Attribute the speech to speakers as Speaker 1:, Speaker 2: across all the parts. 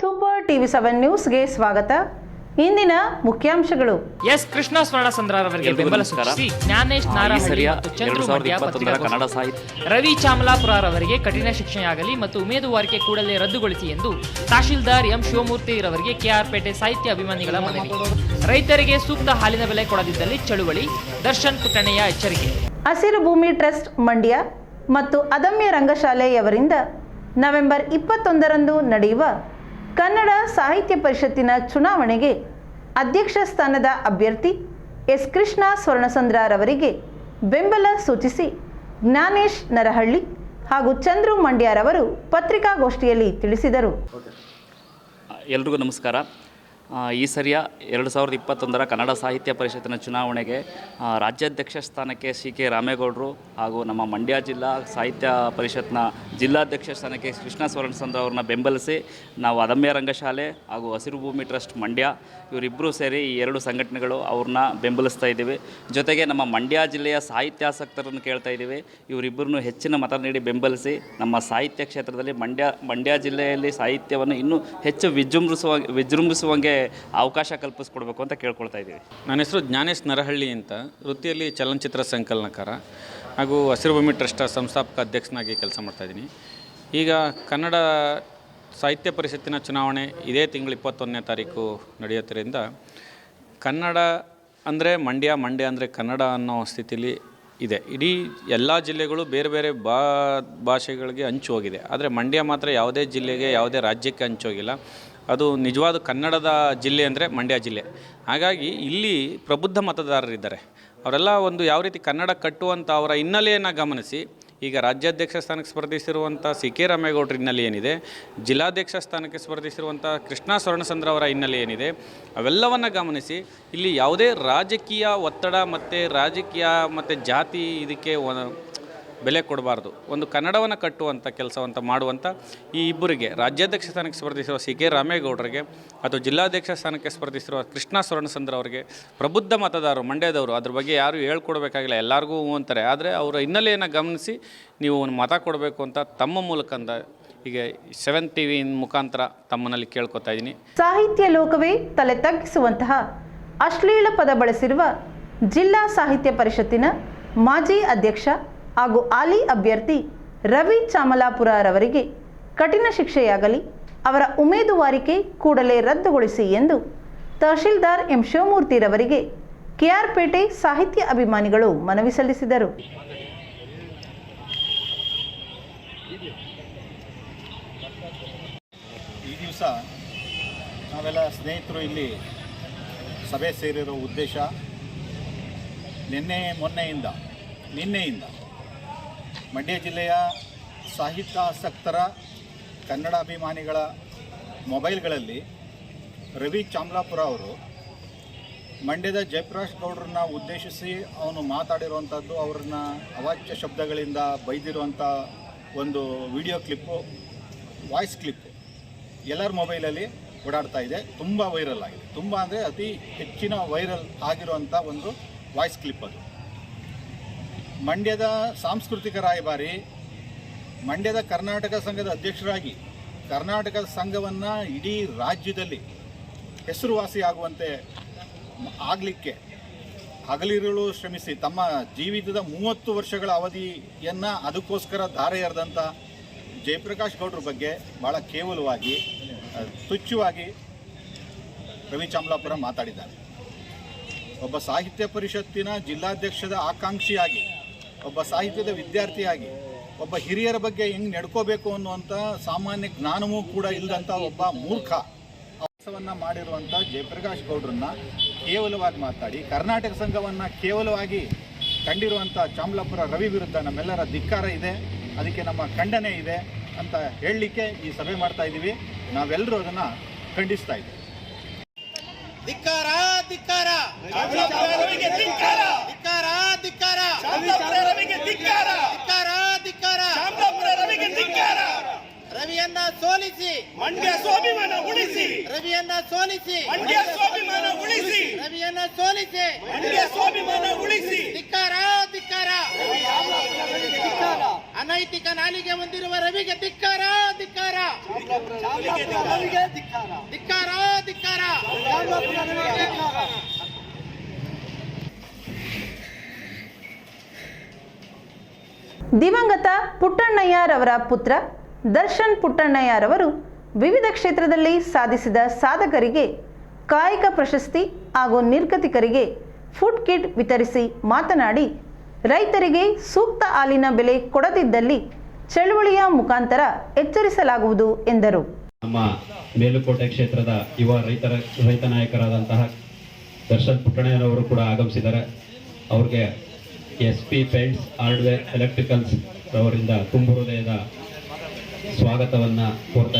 Speaker 1: Super TV seven ನ್ಯೂಸ್ಗೆ ಸ್ವಾಗತ. ಇಂದಿನ ಮುಖ್ಯಾಂಶಗಳು.
Speaker 2: ಎಸ್ ಕೃಷ್ಣ ಸ್ವರ್ಣಚಂದ್ರರವರಿಗೆ
Speaker 3: ಎಲ್ರಿಗೂ
Speaker 2: ಬೆಂಬಲ. ಸೂಚಿಸಿ ಜ್ಞಾನೇಶ್ ನಾರಾಯಣ ಮತ್ತು
Speaker 3: ಎರಡು
Speaker 2: ಚಂದ್ರು ಮಂಡ್ಯ
Speaker 3: ಕನ್ನಡ ಸಾಹಿತ್ಯ.
Speaker 2: ರವಿ ಚಾಮಲಾಪುರರವರಿಗೆ ಕಠಿಣ ಶಿಕ್ಷೆಯಾಗಲಿ ಮತ್ತು ಉಮೇದುವಾರಿಕೆ ಕೂಡಲೇ ರದ್ದುಗೊಳಿಸಿ ಎಂದು ತಹಶೀಲ್ದಾರ್ ಎಂ ಶಿವಮೂರ್ತಿ ರವರಿಗೆ ಕೆಆರ್ ಪೇಟೆ ಸಾಹಿತ್ಯ ಅಭಿಮಾನಿಗಳ ಮನವಿ. ರೈತರಿಗೆ ಸೂಕ್ತ ಹಾಲಿನ ಬೆಲೆ ಕೊಡದಿದ್ದಲ್ಲಿ ಚಳುವಳಿ ದರ್ಶನ್ ಪುಟ್ಟಣೆಯ ಎಚ್ಚರಿಕೆ.
Speaker 1: ಹಸಿರು ಭೂಮಿ ಟ್ರಸ್ಟ್ ಮಂಡ್ಯ ಮತ್ತು ಅದಮ್ಯ ರಂಗಶಾಲೆಯವರಿಂದ ನವೆಂಬರ್ ಇಪ್ಪತ್ತೊಂದರಂದು ನಡೆಯುವ ಕನ್ನಡ ಸಾಹಿತ್ಯ ಪರಿಷತ್ತಿನ ಚುನಾವಣೆಗೆ ಅಧ್ಯಕ್ಷ ಸ್ಥಾನದ ಅಭ್ಯರ್ಥಿ ಎಸ್ ಕೃಷ್ಣ ಸ್ವರ್ಣಸಂದ್ರರವರಿಗೆ ಬೆಂಬಲ ಸೂಚಿಸಿ ಜ್ಞಾನೇಶ್ ನರಹಳ್ಳಿ ಹಾಗೂ ಚಂದ್ರು ಮಂಡ್ಯರವರು ಪತ್ರಿಕಾಗೋಷ್ಠಿಯಲ್ಲಿ ತಿಳಿಸಿದರು.
Speaker 3: ಎಲ್ರಿಗೂ ನಮಸ್ಕಾರ. ಈ ಸರಿಯ ಎರಡು ಸಾವಿರದ ಇಪ್ಪತ್ತೊಂದರ ಕನ್ನಡ ಸಾಹಿತ್ಯ ಪರಿಷತ್ತಿನ ಚುನಾವಣೆಗೆ ರಾಜ್ಯಾಧ್ಯಕ್ಷ ಸ್ಥಾನಕ್ಕೆ ಸಿ ಕೆ ರಾಮೇಗೌಡರು ಹಾಗೂ ನಮ್ಮ ಮಂಡ್ಯ ಜಿಲ್ಲಾ ಸಾಹಿತ್ಯ ಪರಿಷತ್ನ ಜಿಲ್ಲಾಧ್ಯಕ್ಷ ಸ್ಥಾನಕ್ಕೆ ಕೃಷ್ಣ ಸ್ವರ್ಣಚಂದ್ರ ಅವ್ರನ್ನ ಬೆಂಬಲಿಸಿ ನಾವು ಅದಮ್ಯ ರಂಗಶಾಲೆ ಹಾಗೂ ಹಸಿರು ಭೂಮಿ ಟ್ರಸ್ಟ್ ಮಂಡ್ಯ ಇವರಿಬ್ಬರೂ ಸೇರಿ ಈ ಎರಡು ಸಂಘಟನೆಗಳು ಅವ್ರನ್ನ ಬೆಂಬಲಿಸ್ತಾ ಇದ್ದೀವಿ. ಜೊತೆಗೆ ನಮ್ಮ ಮಂಡ್ಯ ಜಿಲ್ಲೆಯ ಸಾಹಿತ್ಯಾಸಕ್ತರನ್ನು ಕೇಳ್ತಾ ಇದ್ದೀವಿ. ಇವರಿಬ್ಬರನ್ನು ಹೆಚ್ಚಿನ ಮತ ನೀಡಿ ಬೆಂಬಲಿಸಿ ನಮ್ಮ ಸಾಹಿತ್ಯ ಕ್ಷೇತ್ರದಲ್ಲಿ ಮಂಡ್ಯ ಮಂಡ್ಯ ಜಿಲ್ಲೆಯಲ್ಲಿ ಸಾಹಿತ್ಯವನ್ನು ಇನ್ನೂ ಹೆಚ್ಚು ವಿಜೃಂಭಿಸುವ, ವಿಜೃಂಭಿಸುವಂಗೆ ಅವಕಾಶ ಕಲ್ಪಿಸ್ಕೊಡ್ಬೇಕು ಅಂತ ಕೇಳ್ಕೊಳ್ತಾ ಇದ್ದೀವಿ.
Speaker 4: ನನ್ನ ಹೆಸರು ಜ್ಞಾನೇಶ್ ನರಹಳ್ಳಿ ಅಂತ. ವೃತ್ತಿಯಲ್ಲಿ ಚಲನಚಿತ್ರ ಸಂಕಲನಕಾರ ಹಾಗೂ ಹಸಿರುಭೂಮಿ ಟ್ರಸ್ಟ್ ಸಂಸ್ಥಾಪಕ ಅಧ್ಯಕ್ಷನಾಗಿ ಕೆಲಸ ಮಾಡ್ತಾಯಿದ್ದೀನಿ ಈಗ ಕನ್ನಡ ಸಾಹಿತ್ಯ ಪರಿಷತ್ತಿನ ಚುನಾವಣೆ ಇದೇ ತಿಂಗಳು ಇಪ್ಪತ್ತೊಂದನೇ ತಾರೀಕು ನಡೆಯೋದ್ರಿಂದ ಕನ್ನಡ ಅಂದರೆ ಮಂಡ್ಯ ಮಂಡ್ಯ ಅಂದರೆ ಕನ್ನಡ ಅನ್ನೋ ಸ್ಥಿತಿಲಿ ಇದೆ. ಇಡೀ ಎಲ್ಲ ಜಿಲ್ಲೆಗಳು ಬೇರೆ ಬೇರೆ ಬಾ ಭಾಷೆಗಳಿಗೆ ಹಂಚು ಹೋಗಿದೆ. ಆದರೆ ಮಂಡ್ಯ ಮಾತ್ರ ಯಾವುದೇ ಜಿಲ್ಲೆಗೆ, ಯಾವುದೇ ರಾಜ್ಯಕ್ಕೆ ಹಂಚೋಗಿಲ್ಲ ಅದು ನಿಜವಾದ ಕನ್ನಡದ ಜಿಲ್ಲೆ ಅಂದರೆ ಮಂಡ್ಯ ಜಿಲ್ಲೆ. ಹಾಗಾಗಿ ಇಲ್ಲಿ ಪ್ರಬುದ್ಧ ಮತದಾರರಿದ್ದಾರೆ ಅವರೆಲ್ಲ ಒಂದು ಯಾವ ರೀತಿ ಕನ್ನಡ ಕಟ್ಟುವಂಥ ಅವರ ಹಿನ್ನೆಲೆಯನ್ನು ಗಮನಿಸಿ, ಈಗ ರಾಜ್ಯಾಧ್ಯಕ್ಷ ಸ್ಥಾನಕ್ಕೆ ಸ್ಪರ್ಧಿಸಿರುವಂಥ ಸಿ ಕೆ ರಾಮೇಗೌಡರ ಹಿನ್ನೆಲೆ ಏನಿದೆ, ಜಿಲ್ಲಾಧ್ಯಕ್ಷ ಸ್ಥಾನಕ್ಕೆ ಸ್ಪರ್ಧಿಸಿರುವಂಥ ಕೃಷ್ಣ ಸ್ವರ್ಣಸಂದ್ರ ಅವರ ಹಿನ್ನೆಲೆ ಏನಿದೆ, ಅವೆಲ್ಲವನ್ನು ಗಮನಿಸಿ ಇಲ್ಲಿ ಯಾವುದೇ ರಾಜಕೀಯ ಒತ್ತಡ ಮತ್ತು ರಾಜಕೀಯ ಮತ್ತು ಜಾತಿ ಇದಕ್ಕೆ ಬೆಲೆ ಕೊಡಬಾರ್ದು. ಒಂದು ಕನ್ನಡವನ್ನು ಕಟ್ಟುವಂಥ ಕೆಲಸವಂತ ಮಾಡುವಂಥ ಈ ಇಬ್ಬರಿಗೆ, ರಾಜ್ಯಾಧ್ಯಕ್ಷ ಸ್ಥಾನಕ್ಕೆ ಸ್ಪರ್ಧಿಸಿರುವ ಸಿ ಕೆ ರಾಮೇಗೌಡರಿಗೆ ಅಥವಾ ಜಿಲ್ಲಾಧ್ಯಕ್ಷ ಸ್ಥಾನಕ್ಕೆ ಸ್ಪರ್ಧಿಸಿರುವ ಕೃಷ್ಣ ಸ್ವರ್ಣಚಂದ್ರ ಅವರಿಗೆ, ಪ್ರಬುದ್ಧ ಮತದಾರರು, ಮಂಡ್ಯದವರು ಅದ್ರ ಬಗ್ಗೆ ಯಾರು ಹೇಳ್ಕೊಡ್ಬೇಕಾಗಿಲ್ಲ. ಎಲ್ಲರಿಗೂ ಅಂತಾರೆ. ಆದರೆ ಅವರ ಹಿನ್ನೆಲೆಯನ್ನು ಗಮನಿಸಿ ನೀವು ಒಂದು ಮತ ಕೊಡಬೇಕು ಅಂತ ತಮ್ಮ ಮೂಲಕ ಅಂದ ಈಗ ಸೆವೆನ್ ಟಿ ವಿ ಮುಖಾಂತರ ತಮ್ಮನಲ್ಲಿ ಕೇಳ್ಕೊತಾ ಇದ್ದೀನಿ.
Speaker 1: ಸಾಹಿತ್ಯ ಲೋಕವೇ ತಲೆ ತಗ್ಗಿಸುವಂತಹ ಅಶ್ಲೀಲ ಪದ ಬಳಸಿರುವ ಜಿಲ್ಲಾ ಸಾಹಿತ್ಯ ಪರಿಷತ್ತಿನ ಮಾಜಿ ಅಧ್ಯಕ್ಷ ಹಾಗೂ ಆಲಿ ಅಭ್ಯರ್ಥಿ ರವಿ ಚಾಮಲಾಪುರರವರಿಗೆ ಕಠಿಣ ಶಿಕ್ಷೆಯಾಗಲಿ, ಅವರ ಉಮೇದುವಾರಿಕೆ ಕೂಡಲೇ ರದ್ದುಗೊಳಿಸಿ ಎಂದು ತಹಶೀಲ್ದಾರ್ ಎಂ ಶಿವಮೂರ್ತಿರವರಿಗೆ ಕೆಆರ್ಪೇಟೆ ಸಾಹಿತ್ಯ ಅಭಿಮಾನಿಗಳು ಮನವಿ ಸಲ್ಲಿಸಿದರು.
Speaker 5: ಈ ದಿವಸ ನಾವೆಲ್ಲ ಸ್ನೇಹಿತರು ಇಲ್ಲಿ ಸಭೆ ಸೇರಿರೋ ಉದ್ದೇಶ ನಿನ್ನೆ ಮೊನ್ನೆಯಿಂದ, ನಿನ್ನೆಯಿಂದ ಮಂಡ್ಯ ಜಿಲ್ಲೆಯ ಸಾಹಿತ್ಯಾಸಕ್ತರ ಕನ್ನಡ ಅಭಿಮಾನಿಗಳ ಮೊಬೈಲ್ಗಳಲ್ಲಿ ರವಿ ಚಾಮ್ಲಾಪುರ ಅವರು ಮಂಡ್ಯದ ಜಯಪ್ರಕಾಶ್ ಗೌಡ್ರನ್ನ ಉದ್ದೇಶಿಸಿ ಅವನು ಮಾತಾಡಿರುವಂಥದ್ದು, ಅವ್ರನ್ನ ಅವಾಚ್ಯ ಶಬ್ದಗಳಿಂದ ಬೈದಿರುವಂಥ ಒಂದು ವಿಡಿಯೋ ಕ್ಲಿಪ್ಪು, ವಾಯ್ಸ್ ಕ್ಲಿಪ್ಪು ಎಲ್ಲರ ಮೊಬೈಲಲ್ಲಿ ಓಡಾಡ್ತಾ ಇದೆ. ತುಂಬ ವೈರಲ್ ಆಗಿದೆ. ತುಂಬ ಅಂದರೆ ಅತಿ ಹೆಚ್ಚಿನ ವೈರಲ್ ಆಗಿರುವಂಥ ಒಂದು ವಾಯ್ಸ್ ಕ್ಲಿಪ್ ಅದು. ಮಂಡ್ಯದ ಸಾಂಸ್ಕೃತಿಕ ರಾಯಭಾರಿ, ಮಂಡ್ಯದ ಕರ್ನಾಟಕ ಸಂಘದ ಅಧ್ಯಕ್ಷರಾಗಿ ಕರ್ನಾಟಕ ಸಂಘವನ್ನು ಇಡೀ ರಾಜ್ಯದಲ್ಲಿ ಹೆಸರುವಾಸಿಯಾಗುವಂತೆ ಆಗಲಿಕ್ಕೆ ಹಗಲಿರುಳು ಶ್ರಮಿಸಿ ತಮ್ಮ ಜೀವಿತದ ಮೂವತ್ತು ವರ್ಷಗಳ ಅವಧಿಯನ್ನು ಅದಕ್ಕೋಸ್ಕರ ಧಾರೆ ಎರೆದಂಥ ಜಯಪ್ರಕಾಶ್ ಗೌಡ್ರ ಬಗ್ಗೆ ಭಾಳ ಕೇವಲವಾಗಿ ತುಚ್ಛವಾಗಿ ರವಿ ಚಾಮಲಾಪುರ ಮಾತಾಡಿದ್ದಾರೆ. ಒಬ್ಬ ಸಾಹಿತ್ಯ ಪರಿಷತ್ತಿನ ಜಿಲ್ಲಾಧ್ಯಕ್ಷದ ಆಕಾಂಕ್ಷಿಯಾಗಿ ಒಬ್ಬ ಸಾಹಿತ್ಯದ ವಿದ್ಯಾರ್ಥಿಯಾಗಿ ಒಬ್ಬ ಹಿರಿಯರ ಬಗ್ಗೆ ಹೆಂಗೆ ನಡ್ಕೋಬೇಕು ಅನ್ನುವಂಥ ಸಾಮಾನ್ಯ ಜ್ಞಾನವೂ ಕೂಡ ಇಲ್ಲದಂಥ ಒಬ್ಬ ಮೂರ್ಖ ಕೆಲಸವನ್ನು ಮಾಡಿರುವಂಥ ಜಯಪ್ರಕಾಶ್ ಗೌಡ್ರನ್ನ ಕೇವಲವಾಗಿ ಮಾತಾಡಿ, ಕರ್ನಾಟಕ ಸಂಘವನ್ನು ಕೇವಲವಾಗಿ
Speaker 6: ಕಂಡಿರುವಂಥ ಚಾಮಲಾಪುರ ರವಿ ವಿರುದ್ಧ ನಮ್ಮೆಲ್ಲರ ಧಿಕ್ಕಾರ ಇದೆ, ಅದಕ್ಕೆ ನಮ್ಮ ಖಂಡನೆ ಇದೆ ಅಂತ ಹೇಳಲಿಕ್ಕೆ ಈ ಸಭೆ ಮಾಡ್ತಾ ಇದ್ದೀವಿ. ನಾವೆಲ್ಲರೂ ಅದನ್ನು ಖಂಡಿಸ್ತಾ ಇದ್ದೀವಿ.
Speaker 7: ಧಿಕ್ಕಾರ ಧಿಕ್ಕಾರ. ಧಿಕ್ಕಾರ. ಧಿಕ್ಕಾರ ಧಿಕ್ಕಾರ. ರವಿಗೆ ಧಿಕ್ಕಾರ. ರವಿಯನ್ನ ಸೋಲಿಸಿ.
Speaker 8: ಮಂಡ್ಯ ಸ್ವಾಭಿಮಾನ ಉಳಿಸಿ.
Speaker 7: ರವಿಯನ್ನ ಸೋಲಿಸಿ.
Speaker 8: ಮಂಡ್ಯ ಸ್ವಾಭಿಮಾನ ಉಳಿಸಿ.
Speaker 7: ರವಿಯನ್ನ ಸೋಲಿಸಿ.
Speaker 8: ಮಂಡ್ಯ ಸ್ವಾಭಿಮಾನ ಉಳಿಸಿ.
Speaker 7: ಧಿಕ್ಕಾರ ಧಿಕ್ಕಾರ. ಅನೈತಿಕ ನಾಲಿಗೆ ಹೊಂದಿರುವ ರವಿಗೆ ಧಿಕ್ಕಾರ ಧಿಕ್ಕಾರ. ಧಿಕ್ಕಾರ. ಧಿಕ್ಕಾರ.
Speaker 1: ದಿವಂಗತ ಪುಟ್ಟಣ್ಣಯ್ಯರವರ ಪುತ್ರ ದರ್ಶನ್ ಪುಟ್ಟಣ್ಣಯ್ಯರವರು ವಿವಿಧ ಕ್ಷೇತ್ರದಲ್ಲಿ ಸಾಧಿಸಿದ ಸಾಧಕರಿಗೆ ಕಾಯಕ ಪ್ರಶಸ್ತಿ ಹಾಗೂ ನಿರ್ಗತಿಕರಿಗೆ ಫುಡ್ ಕಿಟ್ ವಿತರಿಸಿ ಮಾತನಾಡಿ, ರೈತರಿಗೆ ಸೂಕ್ತ ಹಾಲಿನ ಬೆಲೆ ಕೊಡದಿದ್ದಲ್ಲಿ ಚಳುವಳಿಯ ಮುಖಾಂತರ ಎಚ್ಚರಿಸಲಾಗುವುದು ಎಂದರು.
Speaker 9: ನಮ್ಮ ಮೇಲುಕೋಟೆ ಕ್ಷೇತ್ರದ ಯುವ ರೈತರ, ರೈತ ನಾಯಕರಾದಂತಹ ದರ್ಶನ್ ಪುಟ್ಟಣ್ಣಯ್ಯನವರು ಕೂಡ ಆಗಮಿಸಿದ್ದಾರೆ. ಅವ್ರಿಗೆ S P paints hardware electricals ಅವರಿಂದ ತುಂಬು ಹೃದಯದ ಸ್ವಾಗತವನ್ನು ಕೋರ್ತಾ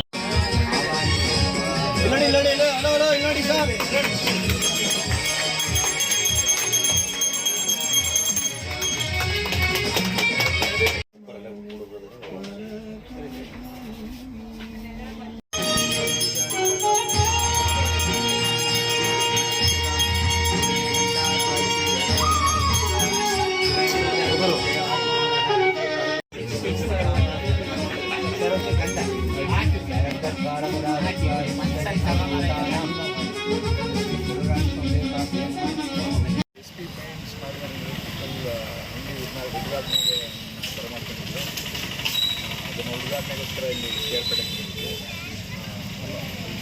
Speaker 6: ಇಲ್ಲಿ ಸೇರ್ಪಡೆ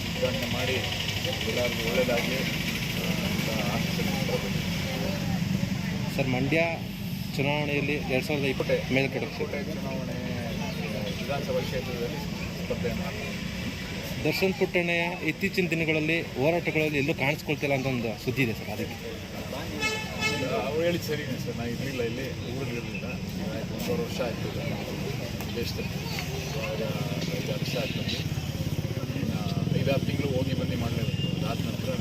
Speaker 6: ಉದ್ಘಾಟನೆ ಮಾಡಿ ಎಲ್ಲರಿಗೂ ಒಳ್ಳೆಯದಾಗಲಿ ಅಂತ
Speaker 10: ಸರ್ ಮಂಡ್ಯ ಚುನಾವಣೆಯಲ್ಲಿ ಎರಡು ಸಾವಿರದ ಇಪ್ಪತ್ತು ಮೇಲ್ಕಡೆ ಕಡೆ
Speaker 6: ಚುನಾವಣೆ ವಿಧಾನಸಭಾ ಕ್ಷೇತ್ರದಲ್ಲಿ ಸ್ಪರ್ಧೆ
Speaker 10: ದರ್ಶನ್ ಪುಟ್ಟಣ್ಣಯ್ಯ ಇತ್ತೀಚಿನ ದಿನಗಳಲ್ಲಿ ಹೋರಾಟಗಳಲ್ಲಿ ಎಲ್ಲೂ ಕಾಣಿಸ್ಕೊಳ್ತಿಲ್ಲ ಅಂತ ಒಂದು ಸುದ್ದಿ ಇದೆ ಸರ್ ಅದಕ್ಕೆ.
Speaker 6: ಅವ್ರು ಹೇಳಿದ ಸರಿ ಸರ್ ನಾನು ಇರಲಿಲ್ಲ ಇಲ್ಲಿ ಊರಲ್ಲಿರಲಿಲ್ಲ ಇರಲಿಲ್ಲ. ಒಂದೂವರೆ ವರ್ಷ ಆಯ್ತು. ದೇಶದಲ್ಲಿ. ಐದಾರು ವರ್ಷ ಆಯ್ತು ಐದಾರು ತಿಂಗಳು ಹೋಗಿ ಬನ್ನಿ ಮಾಡಲೇಬೇಕು ಅದಾದ ನಂತರ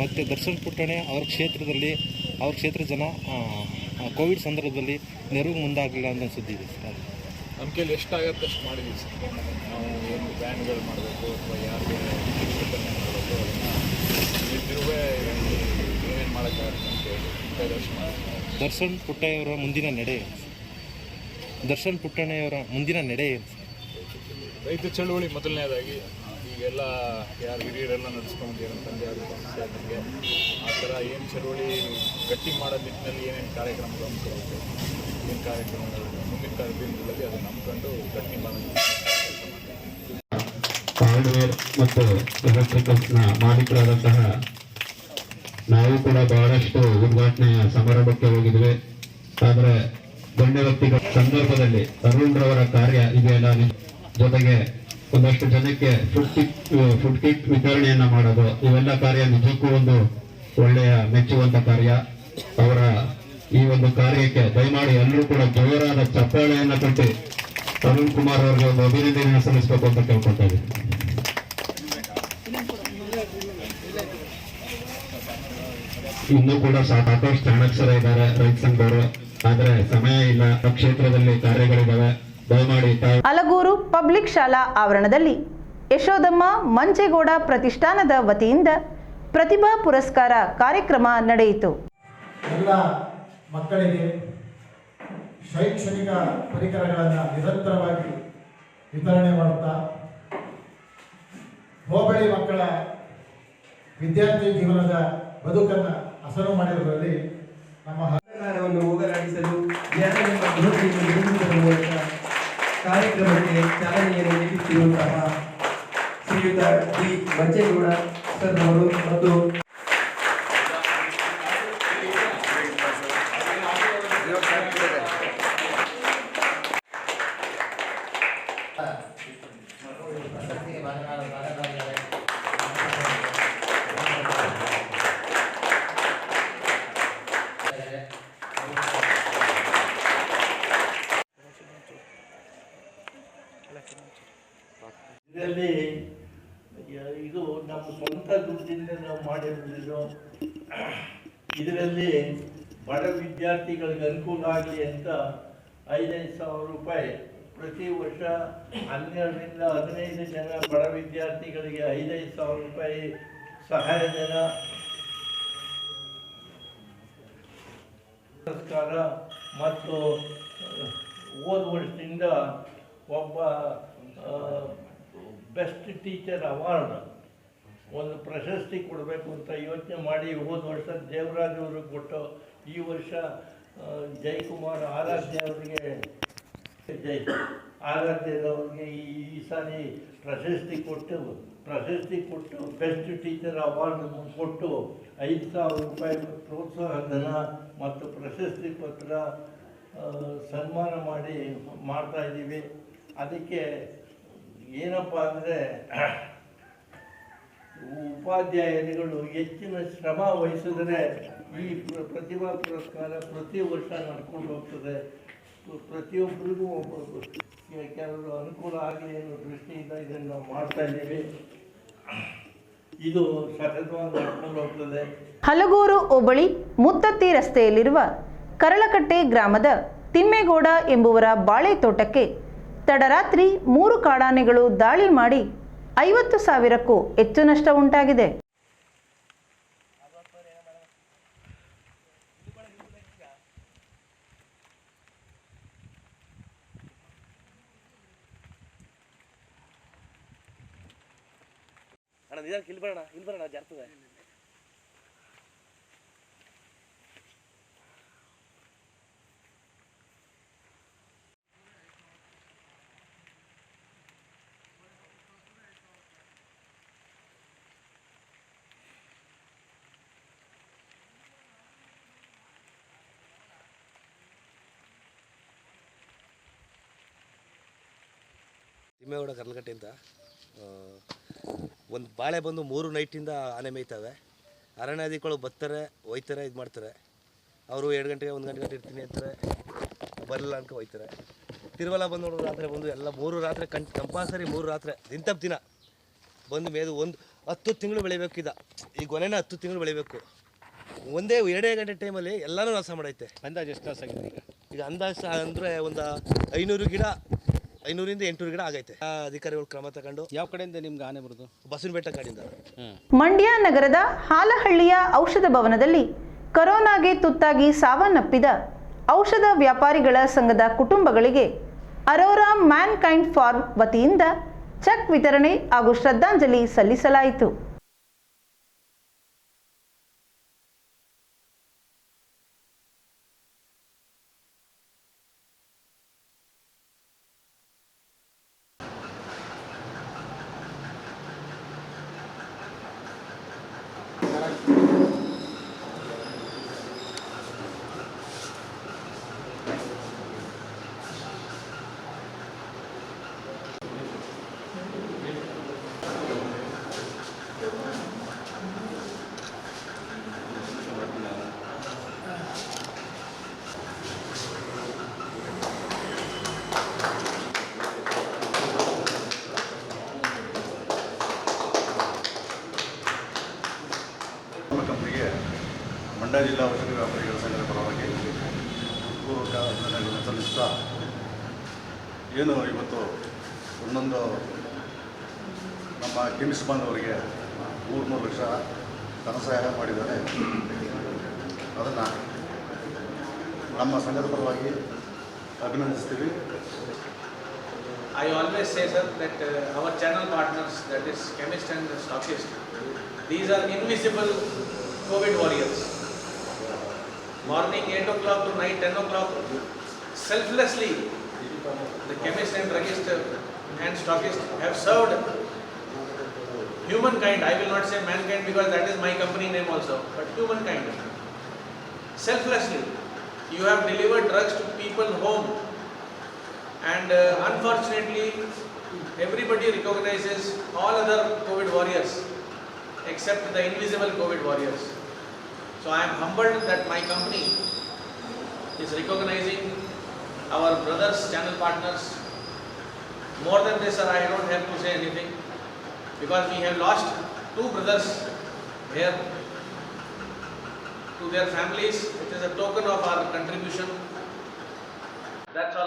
Speaker 10: ಮತ್ತು ದರ್ಶನ್ ಪುಟ್ಟಣೆ ಅವ್ರ ಕ್ಷೇತ್ರದಲ್ಲಿ ಅವ್ರ ಕ್ಷೇತ್ರ ಜನ ಕೋವಿಡ್ ಸಂದರ್ಭದಲ್ಲಿ ನೆರವು ಮುಂದಾಗಲಿಲ್ಲ ಅಂತ ಸುದ್ದಿ ಇದೆ ಸರ್.
Speaker 6: ನಮ್ಮ ಕೈಲಿ ಎಷ್ಟಾಗತ್ತೆ ಅಷ್ಟು ಮಾಡಿದ್ದೀವಿ ಸರ್. ನಾವು ಏನು ಬ್ಯಾನ್ಗಳು ಮಾಡಬೇಕು ಅಥವಾ ಯಾರಿಗೆ ಮಾಡಬೇಕು ಅದನ್ನು ಇದ್ದಿರುವೆ ಏನೇನು ಮಾಡೋಕ್ಕಾಗುತ್ತೆ ಅಂತ ಹೇಳಿ
Speaker 10: ದರ್ಶನ್ ಪುಟ್ಟಯ್ಯವರ ಮುಂದಿನ ನಡೆ? ದರ್ಶನ್ ಪುಟ್ಟಣ್ಣಯವರ ಮುಂದಿನ ನಡೆ ಏನು ಸರ್?
Speaker 6: ರೈತ ಚಳುವಳಿ ಮೊದಲನೇದಾಗಿ ಈಗೆಲ್ಲ ಯಾರು ಹಿರಿಯರೆಲ್ಲ ನಡೆಸ್ಕೊಂಡಿರೋ ನಮ್ಮ ತಂದೆ ಅವರು ನನಗೆ ಆ ಥರ ಏನು ಚಳುವಳಿ ಗಟ್ಟಿ ಮಾಡೋ ನಿಟ್ಟಿನಲ್ಲಿ ಏನೇನು ಕಾರ್ಯಕ್ರಮಗಳು ಹಮ್ಮಿಕೊಳ್ಬೇಕು ಏನು ಕಾರ್ಯಕ್ರಮಗಳು? ಮುಂದಿನ ಕಾರ್ಯಕ್ರಮಗಳಲ್ಲಿ ಅದು ಅದನ್ನು ನಂಬ್ಕೊಂಡು ಗಟ್ಟಿ ಮಾಡೋದು
Speaker 9: ಹಾರ್ಡ್ವೇರ್ ಮತ್ತು ಎಲೆಕ್ಟ್ರಿಕಲ್ಸ್ನ ಮಾಲೀಕರಾದಂತಹ ನಾವು ಕೂಡ ಬಹಳಷ್ಟು ಉದ್ಘಾಟನೆಯ ಸಮಾರಂಭಕ್ಕೆ ಹೋಗಿದ್ವಿ ಆದರೆ ಗಣ್ಯ ವ್ಯಕ್ತಿಗಳ ಸಂದರ್ಭದಲ್ಲಿ ಅರುಣ್ ರವರ ಕಾರ್ಯ ಇದೆಲ್ಲ ಜೊತೆಗೆ ಒಂದಷ್ಟು ಜನಕ್ಕೆ ಫುಡ್ ಕಿಟ್ ಫುಡ್ ಕಿಟ್ ವಿತರಣೆಯನ್ನ ಮಾಡೋದು, ಇವೆಲ್ಲ ಕಾರ್ಯ ನಿಜಕ್ಕೂ ಒಂದು ಒಳ್ಳೆಯ ಮೆಚ್ಚುವಂತ ಕಾರ್ಯ. ಅವರ ಈ ಒಂದು ಕಾರ್ಯಕ್ಕೆ ದಯಮಾಡಿ ಎಲ್ಲರೂ ಕೂಡ ಜೋರಾದ ಚಪ್ಪಾಳೆಯನ್ನ ಕೊಟ್ಟು ಅರುಣ್ ಕುಮಾರ್ ಅವರಿಗೆ ಒಂದು ಅಭಿನಂದನೆಯನ್ನು ಸಲ್ಲಿಸಬೇಕು ಅಂತ ಕೇಳ್ಕೊಳ್ತಾ ಇದ್ದೀನಿ. ಇನ್ನೂ ಕೂಡ ಸಾಕಷ್ಟು ಚಾಣಕ್ಷರ ಇದ್ದಾರೆ, ರೈತ ಸಂಘದವರು. ಆದ್ರೆ ಸಮಯ ಇಲ್ಲ. ಕ್ಷೇತ್ರದಲ್ಲಿ ಕಾರ್ಯಗಳಿದಾವೆ. ದಯಮಾಡಿ
Speaker 1: ಅಲಗೂರು ಪಬ್ಲಿಕ್ ಶಾಲಾ ಆವರಣದಲ್ಲಿ ಯಶೋದಮ್ಮ ಮಂಚೇಗೌಡ ಪ್ರತಿಷ್ಠಾನದ ವತಿಯಿಂದ ಪ್ರತಿಭಾ ಪುರಸ್ಕಾರ ಕಾರ್ಯಕ್ರಮ ನಡೆಯಿತು.
Speaker 11: ಎಲ್ಲ ಮಕ್ಕಳಿಗೆ ಶೈಕ್ಷಣಿಕ ಪರಿಕರಗಳನ್ನು ನಿರಂತರವಾಗಿ ವಿತರಣೆ ಮಾಡುತ್ತಾ ಹೋಬಳಿ ಮಕ್ಕಳ ವಿದ್ಯಾರ್ಥಿ ಜೀವನದ ಬದುಕನ್ನು ಹಸನು ಮಾಡಿರುವುದರಲ್ಲಿ ನಮ್ಮ
Speaker 12: ಕಾರ್ಯಕ್ರಮಕ್ಕೆ ಚಾಲನೆಯನ್ನು ನೀಡುತ್ತಿರುವಂತಹ ಶ್ರೀಯುತ ಡಿ. ಮಂಚೇಗೌಡ ಸರ್ ಅವರು ಮತ್ತು
Speaker 13: ಇದರಲ್ಲಿ ವಿದ್ಯಾರ್ಥಿಗಳಿಗೆ ಅನುಕೂಲ ಆಗಲಿ ಅಂತ ಐದೈದು ಸಾವಿರ ರೂಪಾಯಿ. ಪ್ರತಿ ವರ್ಷ ಹನ್ನೆರಡರಿಂದ ಹದಿನೈದು ಜನ ಬಡ ವಿದ್ಯಾರ್ಥಿಗಳಿಗೆ ಐದೈದು ಸಾವಿರ ರೂಪಾಯಿ ಸಹಾಯಧನ ಪುರಸ್ಕಾರ ಮತ್ತು ಹೋದ ವರ್ಷದಿಂದ ಒಬ್ಬ ಬೆಸ್ಟ್ ಟೀಚರ್ ಅವಾರ್ಡ್ ಒಂದು ಪ್ರಶಸ್ತಿ ಕೊಡಬೇಕು ಅಂತ ಯೋಚನೆ ಮಾಡಿ ಹೋದ ವರ್ಷ ದೇವರಾಜ್ ಅವ್ರಿಗೆ ಕೊಟ್ಟು ಈ ವರ್ಷ ಜಯಕುಮಾರ್ ಆರಾಧ್ಯ ಅವರಿಗೆ, ಜೈ ಆರಾಧ್ಯದವ್ರಿಗೆ ಈ ಸಾರಿ ಪ್ರಶಸ್ತಿ ಕೊಟ್ಟು ಪ್ರಶಸ್ತಿ ಕೊಟ್ಟು ಬೆಸ್ಟ್ ಟೀಚರ್ ಅವಾರ್ಡ್ ಕೊಟ್ಟು ಐದು ಸಾವಿರ ರೂಪಾಯಿ ಪ್ರೋತ್ಸಾಹ ಧನ ಮತ್ತು ಪ್ರಶಸ್ತಿ ಪತ್ರ ಸನ್ಮಾನ ಮಾಡಿ ಮಾಡ್ತಾ ಇದ್ದೀವಿ. ಅದಕ್ಕೆ ಏನಪ್ಪ ಅಂದರೆ ಉಪಾಧ್ಯಾಯರುಗಳು ಹೆಚ್ಚಿನ ಶ್ರಮ ವಹಿಸಿದರೆ ಈ ಪ್ರತಿಭಾ ಪುರಸ್ಕಾರ ಪ್ರತಿ ವರ್ಷ ನಡ್ಕೊಂಡು ಹೋಗ್ತದೆ. ಪ್ರ- ಪ್ರತಿಯೊಬ್ಬರಿಗೂ ಒಬ್ಬರು ಕೆಲವರು ಅನುಕೂಲ ಆಗಲಿ ಅನ್ನೋ ದೃಷ್ಟಿಯಿಂದ ಇದನ್ನು ನಾವು ಮಾಡ್ತಾ ಇದ್ದೀವಿ. ಇದು ಸತತವಾಗಿ ನಡ್ಕೊಂಡು ಹೋಗ್ತದೆ.
Speaker 1: ಹಲಗೂರು ಹೋಬಳಿ ಮುತ್ತತ್ತಿ ರಸ್ತೆಯಲ್ಲಿರುವ ಕರಳಕಟ್ಟೆ ಗ್ರಾಮದ ತಿಮ್ಮೇಗೌಡ ಎಂಬುವರ ಬಾಳೆ ತೋಟಕ್ಕೆ ತಡರಾತ್ರಿ ಮೂರು ಕಾಡಾನೆಗಳು ದಾಳಿ ಮಾಡಿ ಐವತ್ತು ಸಾವಿರಕ್ಕೂ ಹೆಚ್ಚು ನಷ್ಟ ಉಂಟಾಗಿದೆ.
Speaker 14: ಅಣ್ಣ ನಿಧಾನಕ್ಕೆ ಇಲ್ಲಿ ಬರೋಣ ಇಲ್ಲಿ ಬರೋಣ ಜಾರ್ತದೆ ತಿಮ್ಮೇಗೌಡ ಕರ್ನಕಟ್ಟೆ ಅಂತ. ಒಂದು ಬಾಳೆ ಬಂದು ಮೂರು ನೈಟಿಂದ ಆನೆ ಮೇಯ್ತವೆ. ಅರಣ್ಯಾಧಿಗಳು ಬರ್ತಾರೆ ಒಯ್ತಾರೆ ಇದು ಮಾಡ್ತಾರೆ. ಅವರು ಎರಡು ಗಂಟೆಗೆ ಒಂದು ಗಂಟೆ ಗಂಟೆ ಇರ್ತೀನಿ ಅಂತಾರೆ. ಬರಲ್ಲ ಅನ್ಕೊ ಹೋಯ್ತಾರೆ. ತಿರುವಲ್ಲ ಬಂದು ನೋಡೋ ರಾತ್ರಿ ಬಂದು ಎಲ್ಲ ಮೂರು ರಾತ್ರಿ ಕಣ್ ಕಂಪಲ್ಸರಿ ಮೂರು ರಾತ್ರಿ ದಿನತಪ್ಪ ದಿನ. ಬಂದು ಮೇದು ಒಂದು ಹತ್ತು ತಿಂಗಳು ಬೆಳಿಬೇಕು ಇದ. ಈ ಗೊನೆನ ಹತ್ತು ತಿಂಗಳು ಬೆಳಿಬೇಕು. ಒಂದೇ ಎರಡೇ ಗಂಟೆ ಟೈಮಲ್ಲಿ ಎಲ್ಲನೂ ನಾಶ ಮಾಡೈತೆ.
Speaker 10: ಅಂದಾಜು ಎಷ್ಟು ತಾಸು ಆಗಿದೆ ಈಗ?
Speaker 14: ಈಗ ಅಂದಾಜು ಅಂದರೆ ಒಂದು ಐನೂರು ಗಿಡ ಐನೂರಿಂದ ಎಂಟುನೂರು ಗಿಡ ಆಗೈತೆ. ಆ ಅಧಿಕಾರಿಗಳು ಕ್ರಮ ತಗೊಂಡು
Speaker 10: ಯಾವ ಕಡೆಯಿಂದ ನಿಮ್ಗೆ ಆನೆ ಬರೋದು?
Speaker 14: ಬಸವನಬೆಟ್ಟ ಕಡೆಯಿಂದ
Speaker 1: ಮಂಡ್ಯ ನಗರದ ಹಾಲಹಳ್ಳಿಯ ಔಷಧ ಭವನದಲ್ಲಿ ಕರೋನಾಗೆ ತುತ್ತಾಗಿ ಸಾವನ್ನಪ್ಪಿದ ಔಷಧ ವ್ಯಾಪಾರಿಗಳ ಸಂಘದ ಕುಟುಂಬಗಳಿಗೆ ಅರೋರಾ ಮ್ಯಾನ್ ಕೈಂಡ್ ಫಾರ್ಮ್ ವತಿಯಿಂದ ಚೆಕ್ ವಿತರಣೆ ಹಾಗೂ ಶ್ರದ್ಧಾಂಜಲಿ ಸಲ್ಲಿಸಲಾಯಿತು
Speaker 15: ನಮ್ಮ ಕಂಪನಿಗೆ ಮಂಡ್ಯ ಜಿಲ್ಲಾ ಔಷಧಿ ವ್ಯಾಪಾರಿಗಳ ಸಂಘದ ಪರವಾಗಿ ಪೂರ್ವಕ ಅಭಿನಂದನೆಗಳನ್ನು ಸಲ್ಲಿಸ್ತಾ ಏನು ಇವತ್ತು ಒಂದೊಂದು ನಮ್ಮ ಕೆಮಿಸ್ ಬಾಂಧವರಿಗೆ ಮೂರು ಮೂರು ಲಕ್ಷ ಮಾಡಿದ್ದಾರೆ ಅದನ್ನು ನಮ್ಮ ಸಂಘದ ಪರವಾಗಿ ಅಭಿನಂದಿಸ್ತೀವಿ
Speaker 16: always say, sir, that uh, our channel partners, that is chemist and stockist, these are invisible COVID warriors. Morning 8 o'clock to night 10 o'clock, selflessly, the chemist and druggist uh, and stockist have served humankind. I will not say mankind because that is my company name also, but humankind. Selflessly, you have delivered drugs to people home and uh, unfortunately everybody recognizes all other covid warriors except the invisible covid warriors so i am humbled that my company is recognizing our brothers channel partners more than this sir i don't have to say anything because we have lost two brothers here to their families. It is a token of our contribution. That's all.